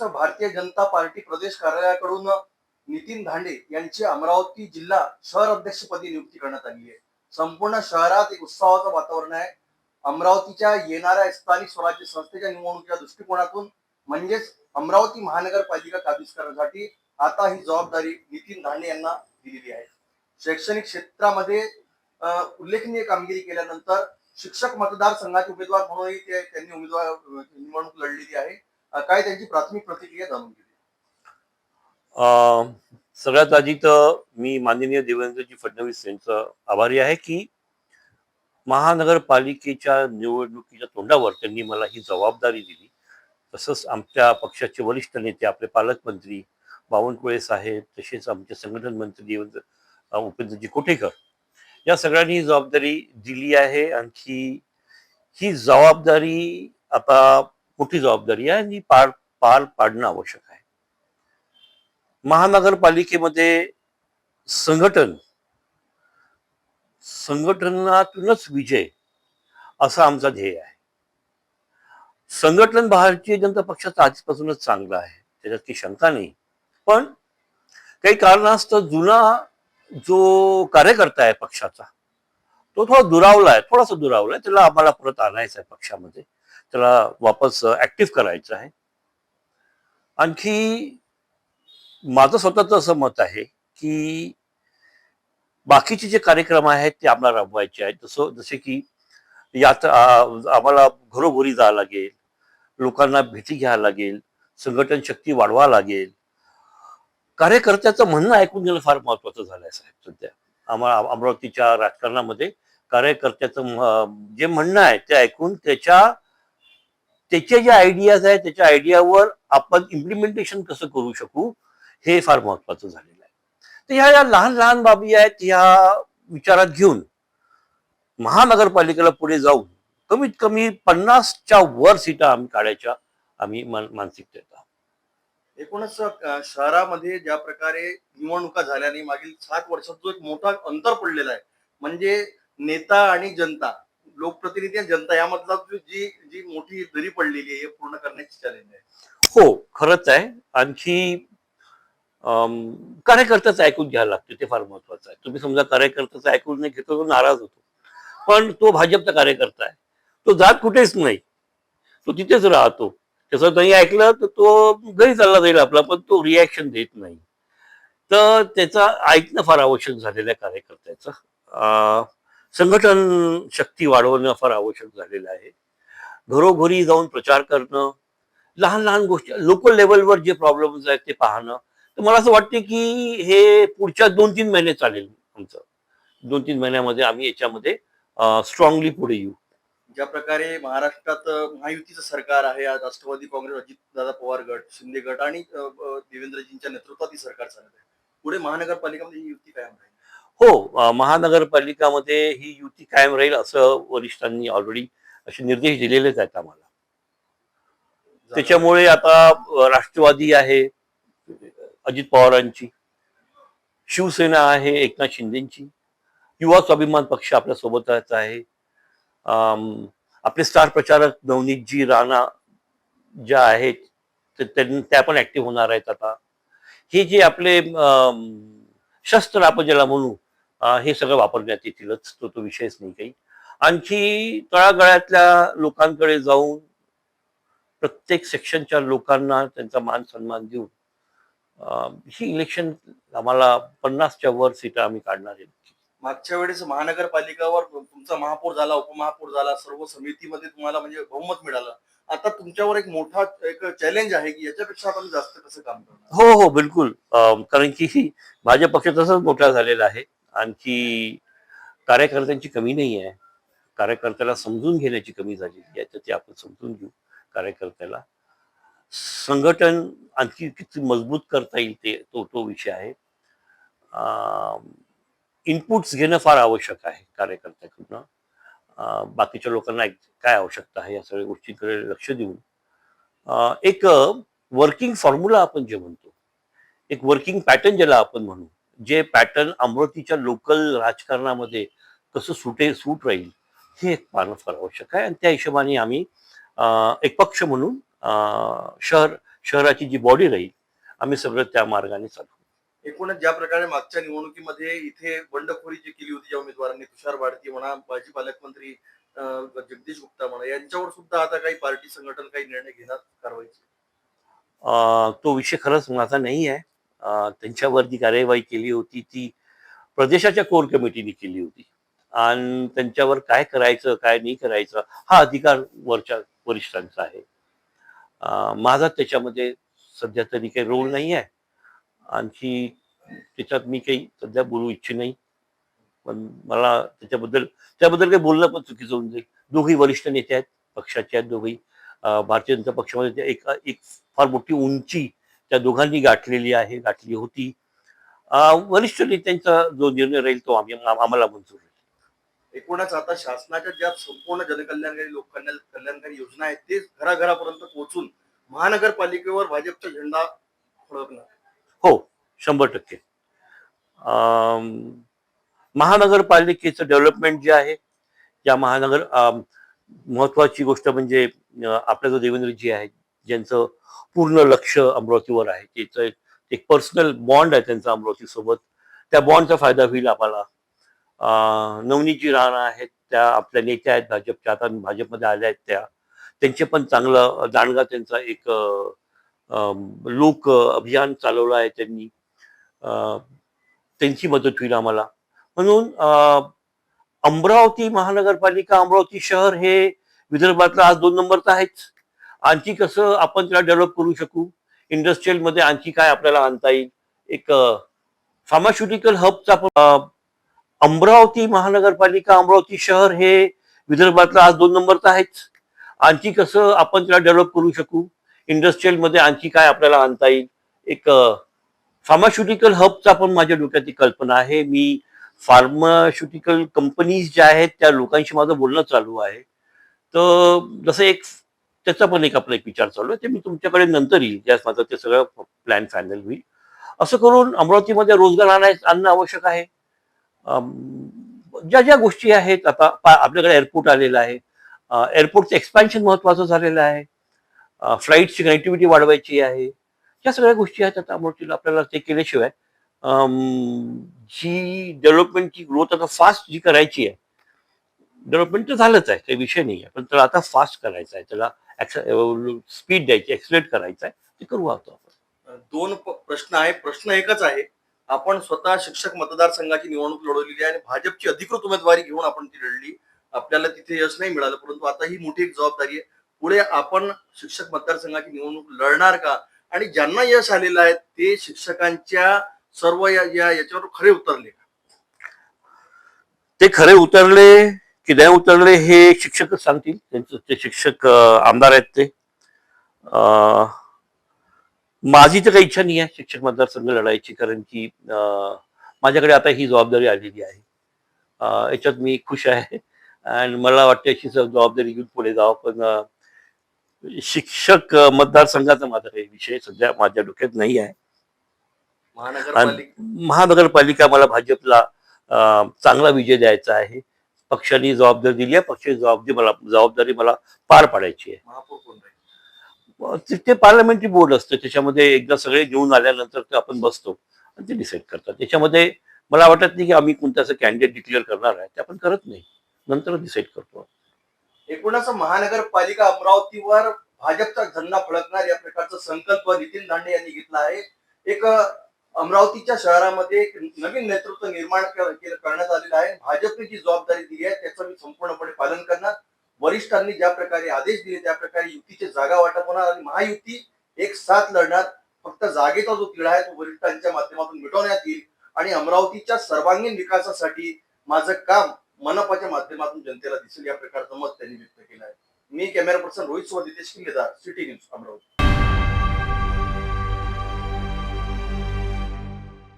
एकूणच भारतीय जनता पार्टी प्रदेश कार्यालयाकडून नितीन धांडे यांची अमरावती जिल्हा शहर अध्यक्षपदी नियुक्ती करण्यात आली आहे. संपूर्ण शहरात एक उत्साहाचं वातावरण आहे. अमरावतीच्या येणाऱ्या स्थानिक स्वराज्य संस्थेच्या निवडणुकीच्या दृष्टिकोनातून म्हणजेच अमरावती महानगरपालिका काबीज करण्यासाठी आता ही जबाबदारी नितीन धांडे यांना दिलेली आहे. शैक्षणिक क्षेत्रामध्ये उल्लेखनीय कामगिरी केल्यानंतर शिक्षक मतदारसंघाचे उमेदवार म्हणूनही ते त्यांनी उमेदवार निवडणूक लढलेली आहे. काय त्यांची प्राथमिक प्रतिक्रिया जाणून घेतली अं, सगळ्यात आधी तर मी माननीय देवेंद्रजी फडणवीस यांचा आभारी आहे की महानगरपालिकेच्या निवडणुकीच्या तोंडावर त्यांनी मला ही जबाबदारी दिली. तसंच आमच्या पक्षाचे वरिष्ठ नेते आपले पालकमंत्री बावनकुळे साहेब तसेच आमचे संघटन मंत्री देवेंद्र उपेंद्रजी कोटेकर या सगळ्यांनी ही जबाबदारी दिली आहे. आणखी ही जबाबदारी आता मोठी जबाबदारी आहे आणि पार पार पाडणं आवश्यक आहे. महानगरपालिकेमध्ये संघटन संघटनातूनच विजय असा आमचा ध्येय आहे. संघटन भारतीय जनता पक्षाचं आधीपासूनच चांगलं आहे त्याच्यात काही शंका नाही. पण काही कारणास्तव जुना जो कार्यकर्ता आहे पक्षाचा तो थोडा दुरावला आहे थोडासा दुरावला आहे त्याला आम्हाला परत आणायचा आहे पक्षामध्ये. त्याला वापस ऍक्टिव्ह करायचं आहे. आणखी माझं स्वतःचं असं मत आहे की बाकीचे जे कार्यक्रम आहेत ते आम्हाला राबवायचे आहेत. जसं जसे की यात आम्हाला घरोघरी जावं लागेल लोकांना भेटी घ्यावं लागेल संघटन शक्ती वाढवा लागेल. कार्यकर्त्याचं म्हणणं ऐकून घेणं फार महत्वाचं झालं आहे साहेब सध्या. आम्हाला अमरावतीच्या राजकारणामध्ये कार्यकर्त्याचं जे म्हणणं आहे ते ऐकून त्याच्या त्याचे जे आयडियाज आहेत त्याच्या आयडियावर आपण इम्प्लिमेंटेशन कसं करू शकू हे फार महत्वाचं झालेलं आहे तर ह्या ज्या लहान लहान बाबी आहेत ह्या विचारात घेऊन महानगरपालिकेला पुढे जाऊन कमीत कमी पन्नासच्या वर सीटा आम्ही काढायच्या आम्ही मान- मानसिकतेत आहोत. एकूणच शहरामध्ये ज्या प्रकारे निवडणुका झाल्याने मागील सात वर्षात जो एक मोठा अंतर पडलेला आहे म्हणजे नेता आणि जनता लोकप्रतिनिधी आणि जनता यामधला जी जी मोठी दरी पडलेली आहे हे पूर्ण करण्याची चॅलेंज आहे. हो खरंच आहे. आणखी अम, कार्यकर्त्याचं ऐकून घ्यायला लागतं ते फार महत्वाचं आहे. तुम्ही समजा कार्यकर्त्याचं ऐकून नाही घेतो तो नाराज होतो. पण तो भाजपचा कार्यकर्ता आहे. तो जात कुठेच नाही. तो तिथेच राहतो. त्याचं नाही ऐकलं तर तो घरी चालला जाईल आपला पण तो रिॲक्शन देत नाही. तर त्याचा ऐकणं फार आवश्यक झालेलं आहे कार्यकर्त्याचं. अं, संघटन शक्ती वाढवणं फार आवश्यक झालेलं आहे. घरोघरी जाऊन प्रचार करणं लहान लहान गोष्टी लोकल लेवलवर जे प्रॉब्लेम्स आहेत ते पाहणं. तर मला असं वाटते की हे पुढच्या दोन तीन महिने चालेल आमचं. दोन तीन महिन्यामध्ये आम्ही याच्यामध्ये स्ट्रॉंगली पुढे येऊ. ज्या प्रकारे महाराष्ट्रात महायुतीचं सरकार आहे आज राष्ट्रवादी काँग्रेस अजितदादा पवार गट शिंदे गट आणि देवेंद्रजींच्या नेतृत्वात ही सरकार चालत आहे. पुढे महानगरपालिकामध्ये म्हणजे ही युती कायम राहील हो महानगरपालिकामध्ये ही युती कायम राहील असं वरिष्ठांनी ऑलरेडी असे निर्देश दिलेलेच आहेत आम्हाला. त्याच्यामुळे आता राष्ट्रवादी आहे अजित पवारांची शिवसेना आहे एकनाथ शिंदेची युवा स्वाभिमान पक्ष आपल्या सोबतच आहे. आपले स्टार प्रचारक नवनीतजी राणा ज्या आहेत ते- त्यां- पण ऍक्टिव्ह होणार आहेत आता. हे जे आपले शस्त्र आपण ज्याला म्हणू हे सगळं वापरण्यात येतीलच तो तो विषयच नाही काही. आणखी तळागाळातल्या लोकांकडे जाऊन प्रत्येक सेक्शनच्या लोकांना त्यांचा मान सन्मान देऊन ही इलेक्शन आम्हाला पन्नासच्या वर सीटा आम्ही काढणार आहे मागच्या वेळेस महानगरपालिकावर तुमचा महापौर झाला उपमहापौर झाला सर्व समितीमध्ये तुम्हाला म्हणजे बहुमत मिळालं. आता तुमच्यावर एक मोठा एक चॅलेंज आहे की याच्यापेक्षा आपण जास्त कसं काम करणार? हो हो बिलकुल. कारण की भाजप पक्ष तसंच मोठा झालेला आहे. आणखी कार्यकर्त्यांची कमी नाही आहे. कार्यकर्त्याला समजून घेण्याची कमी झालेली आहे. तर ते आपण समजून घेऊ. कार्यकर्त्याला संघटन आणखी किती मजबूत करता येईल ते तो तो विषय आहे. इनपुट्स घेणं फार आवश्यक आहे कार्यकर्त्याकडनं. बाकीच्या लोकांना एक- काय आवश्यकता आहे या सगळ्या गोष्टींकडे लक्ष देऊन. एक वर्किंग फॉर्म्युला आपण जे म्हणतो एक वर्किंग पॅटर्न ज्याला आपण म्हणू जे पॅटर्न अमरावतीच्या लोकल राजकारणामध्ये कसं सुटे सूट राहील हे एक पाहणं फार आवश्यक आहे. आणि त्या हिशोबाने आम्ही एक पक्ष म्हणून शहर शहराची जी बॉडी राहील आम्ही सगळं त्या मार्गाने चालू. एकूणच ज्या प्रकारे मागच्या निवडणुकीमध्ये इथे बंडखोरी जी केली होती ज्या उमेदवारांनी तुषार भारती म्हणा माजी पालकमंत्री जगदीश गुप्ता म्हणा यांच्यावर सुद्धा आता काही पार्टी संघटन काही निर्णय घेणार कारवाईचे? तो विषय खरंच माझा नाही आहे. त्यांच्यावर जी कार्यवाही केली होती ती प्रदेशाच्या कोर कमिटीने केली होती. आणि त्यांच्यावर काय करायचं काय नाही करायचं हा अधिकार वरच्या वरिष्ठांचा आहे. माझा त्याच्यामध्ये सध्या तरी काही रोल नाही आहे. आणखी त्याच्यात मी काही सध्या बोलू इच्छित नाही. पण मला त्याच्याबद्दल त्याबद्दल काही बोलणं पण चुकीचं होऊन जाईल. दोघी वरिष्ठ नेते आहेत पक्षाचे आहेत दोघी भारतीय जनता पक्षामध्ये एक एक फार मोठी उंची त्या दोघांनी गाठलेली आहे गाठली होती. वरिष्ठ नेत्यांचा जो निर्णय राहील तो आम्ही आम- आम्हाला मंजूर आहे एकूणच आता शासनाच्या ज्या संपूर्ण जनकल्याणकारी लोककल्याण कल्याणकारी योजना आहेत ते घराघरापर्यंत पोहोचून महानगरपालिकेवर भाजपचा झेंडा फडकणार. हो शंभर टक्के. महानगरपालिकेचं डेव्हलपमेंट जे आहे या महानगर महत्वाची गोष्ट म्हणजे आपल्या जो देवेंद्रजी आहेत ज्यांचं पूर्ण लक्ष अमरावतीवर आहे त्याचं एक- एक पर्सनल बॉन्ड आहे त्यांचा अमरावतीसोबत. त्या बॉन्डचा फायदा होईल आम्हाला. अं, राणा आहेत त्या आपल्या नेत्या आहेत भाजपच्या. आता भाजपमध्ये आल्या आहेत त्या. त्यांचे पण चांगलं दांडगा त्यांचा एक लोक अभियान चालवलं आहे त्यांनी. अं, त्यांची मदत होईल आम्हाला. म्हणून अमरावती महानगरपालिका अमरावती शहर हे विदर्भातलं आज दोन नंबरचं आहेच. आणखी कसं आपण त्याला डेव्हलप करू शकू? इंडस्ट्रीयलमध्ये आणखी काय आपल्याला आणता येईल? एक फार्मास्युटिकल हबचा आपण अमरावती महानगरपालिका अमरावती शहर हे विदर्भातलं आज दोन नंबरचं आहेच आणखी कसं आपण त्याला डेव्हलप करू शकू? इंडस्ट्रीयलमध्ये आणखी काय आपल्याला आणता येईल? एक फार्मास्युटिकल हबचा पण माझ्या डोक्यात कल्पना आहे. मी फार्मास्युटिकल कंपनीज ज्या आहेत त्या लोकांशी माझं बोलणं चालू आहे. तर जसं एक त्याचा पण एक आपला एक विचार चालू आहे. ते मी तुमच्याकडे नंतर येईल. ज्यास माझं ते सगळं प्लॅन फायनल होईल. असं करून अमरावतीमध्ये रोजगार आणाय आणणं आवश्यक आहे. ज्या ज्या गोष्टी आहेत आता आपल्याकडे एअरपोर्ट आलेलं आहे. एअरपोर्टचं एक्सपॅन्शन महत्वाचं झालेलं आहे. फ्लाईटची कनेक्टिव्हिटी वाढवायची आहे. या सगळ्या गोष्टी आहेत आता अमरावतीला आपल्याला ते केल्याशिवाय. जी डेव्हलपमेंटची ग्रोथ आता फास्ट जी करायची आहे. डेव्हलपमेंट तर झालंच आहे. काही विषय नाही आहे पण त्याला आता फास्ट करायचं आहे. त्याला स्पीड द्यायची एक्सलेट करायचं आहे ते करू आता आपण. दोन प्रश्न आहे प्रश्न एकच आहे आपण स्वतः शिक्षक मतदारसंघाची निवडणूक लढवलेली आहे आणि भाजपची अधिकृत उमेदवारी घेऊन आपण ती लढली. आपल्याला तिथे यश नाही मिळालं परंतु आता ही मोठी एक जबाबदारी आहे. पुढे आपण शिक्षक मतदारसंघाची निवडणूक लढणार का? आणि ज्यांना यश आलेलं आहे ते शिक्षकांच्या सर्व या या- याच्यावर खरे उतरले का? ते खरे उतरले की नाही उतरले हे शिक्षकच सांगतील. त्यांचं ते शिक्षक आमदार आहेत ते. अं, माझी तर काही इच्छा नाही आहे शिक्षक मतदारसंघ लढायची कारण की माझ्याकडे आता ही जबाबदारी आलेली आहे. याच्यात मी खुश आहे. आणि मला वाटते अशी जबाबदारी घेऊन पुढे जावं पण शिक्षक मतदारसंघाचा माझा काही विषय सध्या माझ्या डोक्यात नाही आहे. महानगरपालिका. महानगरपालिका मला भाजपला चांगला विजय द्यायचा आहे. पक्षाने जबाबदारी दिली आहे पक्षाची जबाबदारी मला जबाबदारी मला पार पाडायची आहे. महापौर कोण राहील? अं, ते- पार्लमेंटरी बोर्ड असतं त्याच्यामध्ये एकदा सगळे घेऊन आल्यानंतर ते आपण बसतो आणि ते डिसाईड करतात. त्याच्यामध्ये मला वाटत नाही की आम्ही कोणतं असं कॅन्डिडेट डिक्लेअर करणार आहे ते आपण करत नाही. नंतर डिसाईड करतो. एकूणच महानगरपालिका अमरावतीवर भाजपचा झेंडा फडकणार या प्रकारचा संकल्प नितीन दांडे यांनी घेतला आहे. एक अमरावतीच्या शहरामध्ये एक नवीन नेतृत्व निर्माण करण्यात आलेलं आहे. भाजपने जी जबाबदारी दिली आहे त्याचं मी संपूर्णपणे पालन करणार. वरिष्ठांनी ज्या प्रकारे आदेश दिले त्या प्रकारे युतीचे जागा वाटप होणार आणि महायुती एक साथ लढणार. फक्त जागेचा जो तिढा आहे तो वरिष्ठांच्या माध्यमातून मिटवण्यात येईल. आणि अमरावतीच्या सर्वांगीण विकासासाठी माझं काम मनपाच्या माध्यमातून जनतेला दिसेल या प्रकारचं मत त्यांनी व्यक्त केलं आहे. मी कॅमेरा पर्सन रोहित सोबत नितेश किल्लेदार सिटी न्यूज अमरावती.